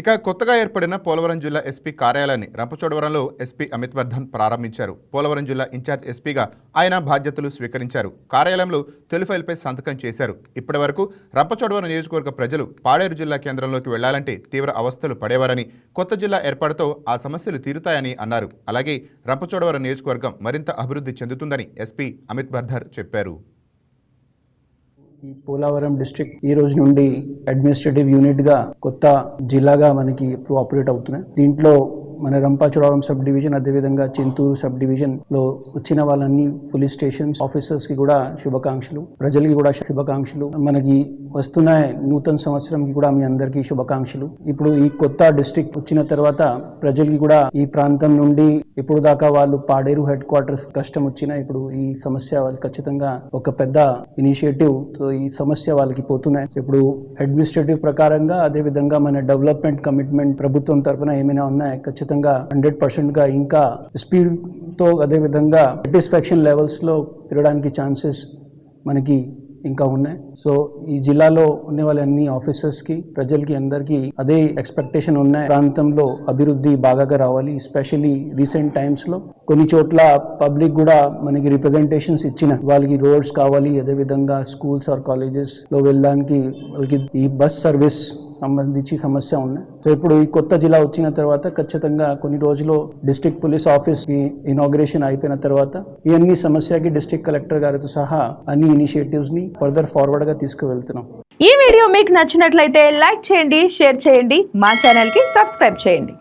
ఇక కొత్తగా ఏర్పడిన పోలవరం జిల్లా ఎస్పీ కార్యాలయాన్ని రంపచోడవరంలో ఎస్పీ అమిత్ వర్ధన్ ప్రారంభించారు. పోలవరం జిల్లా ఇన్ఛార్జ్ ఎస్పీగా ఆయన బాధ్యతలు స్వీకరించారు. కార్యాలయంలో తొలి ఫైల్పై సంతకం చేశారు. ఇప్పటి వరకు రంపచోడవరం నియోజకవర్గ ప్రజలు పాడేరు జిల్లా కేంద్రంలోకి వెళ్ళాలంటే తీవ్ర అవస్థలు పడేవారని కొత్త జిల్లా ఏర్పాటుతో ఆ సమస్యలు తీరుతాయని అన్నారు. అలాగే రంపచోడవరం నియోజకవర్గం మరింత అభివృద్ధి చెందుతుందని ఎస్పీ అమిత్ బర్ధర్ చెప్పారు. ఈ పోలవరం డిస్ట్రిక్ట్ ఈ రోజు నుండి అడ్మినిస్ట్రేటివ్ యూనిట్గా కొత్త జిల్లాగా మనకి ఇప్పుడు ఆపరేట్ అవుతున్నాయి. దీంట్లో మన రంపాచోడవరం సబ్ డివిజన్ అదేవిధంగా చింతూరు సబ్ డివిజన్లో వచ్చిన వాళ్ళన్ని పోలీస్ స్టేషన్స్ ఆఫీసర్స్కి కూడా శుభాకాంక్షలు ప్రజలకి కూడా శుభాకాంక్షలు. మనకి వస్తున్న నూతన సంవత్సరంకి కూడా మీ అందరికీ శుభాకాంక్షలు. ఇప్పుడు ఈ కొత్త డిస్ట్రిక్ట్ వచ్చిన తర్వాత ప్రజలకి కూడా ఈ ప్రాంతం నుండి ఇప్పుడు దాకా వాళ్ళు పాడేరు హెడ్ క్వార్టర్స్ కష్టం వచ్చినా ఇప్పుడు ఈ సమస్య వాళ్ళు ఖచ్చితంగా ఒక పెద్ద ఇనిషియేటివ్తో ఈ సమస్య వాళ్ళకి పోతున్నాయి. ఇప్పుడు అడ్మినిస్ట్రేటివ్ ప్రకారంగా అదే విధంగా మన డెవలప్మెంట్ కమిట్మెంట్ ప్రభుత్వం తరపున ఏమైనా ఉన్నాయి? ఖచ్చితంగా హండ్రెడ్ పర్సెంట్గా ఇంకా స్పీడ్తో అదే విధంగా సాటిస్ఫాక్షన్ లెవెల్స్లో పెరగడానికి ఛాన్సెస్ మనకి ఇంకా ఉన్నాయి. సో ఈ జిల్లాలో ఉండే వాళ్ళ అన్ని ఆఫీసర్స్కి ప్రజలకి అందరికీ అదే ఎక్స్పెక్టేషన్ ఉన్నాయి ప్రాంతంలో అభివృద్ధి బాగా రావాలి ఎస్పెషల్లీ రీసెంట్ టైమ్స్లో కొన్ని చోట్ల పబ్లిక్ కూడా మనకి రిప్రజెంటేషన్స్ ఇచ్చిన వాళ్ళకి రోడ్స్ కావాలి అదే విధంగా స్కూల్స్ ఆర్ కాలేజెస్లో వెళ్ళడానికి వాళ్ళకి ఈ బస్ సర్వీస్ సంబంధించి సమస్య ఉన్నాయి. సో ఇప్పుడు ఈ కొత్త జిల్లా వచ్చిన తర్వాత ఖచ్చితంగా కొన్ని రోజులు డిస్ట్రిక్ట్ పోలీస్ ఆఫీస్కి ఇనాగ్రేషన్ అయిపోయిన తర్వాత ఈ అన్ని సమస్యకి డిస్టిక్ కలెక్టర్ గారితో సహా అన్ని ఇనిషియేటివ్స్ని ఫర్దర్ ఫార్వర్డ్గా తీసుకువెళ్తున్నాం. ఈ వీడియో మీకు నచ్చినట్లయితే లైక్ చేయండి షేర్ చేయండి మా ఛానల్కి సబ్స్క్రైబ్ చేయండి.